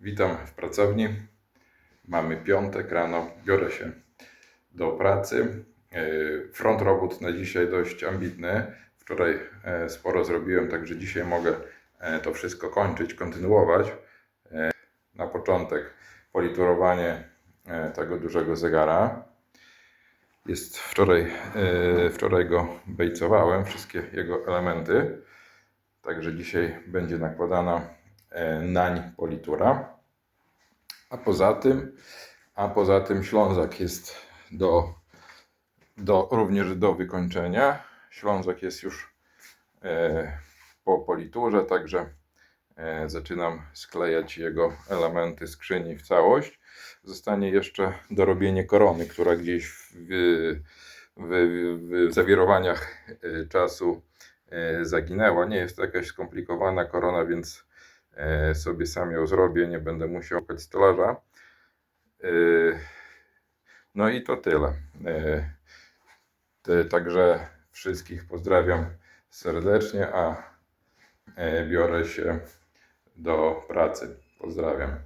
Witam w pracowni. Mamy piątek rano, biorę się do pracy. E, Front robót na dzisiaj dość ambitny. Wczoraj e, sporo zrobiłem, także dzisiaj mogę e, to wszystko kończyć, kontynuować. Na początek politurowanie tego dużego zegara. Jest wczoraj, wczoraj go bejcowałem, wszystkie jego elementy. Także dzisiaj będzie nakładana nań politura. A poza tym, a poza tym Ślązak jest do, do, również do wykończenia. Ślązak jest już e, po politurze, także e, zaczynam sklejać jego elementy skrzyni w całość. Zostanie jeszcze dorobienie korony, która gdzieś w, w, w, w zawirowaniach e, czasu e, zaginęła. Nie jest to jakaś skomplikowana korona, więc e, sobie sam ją zrobię. Nie będę musiał szukać stolarza. E, No i to tyle. E, Także wszystkich pozdrawiam serdecznie, a e, biorę się do pracy. Pozdrawiam.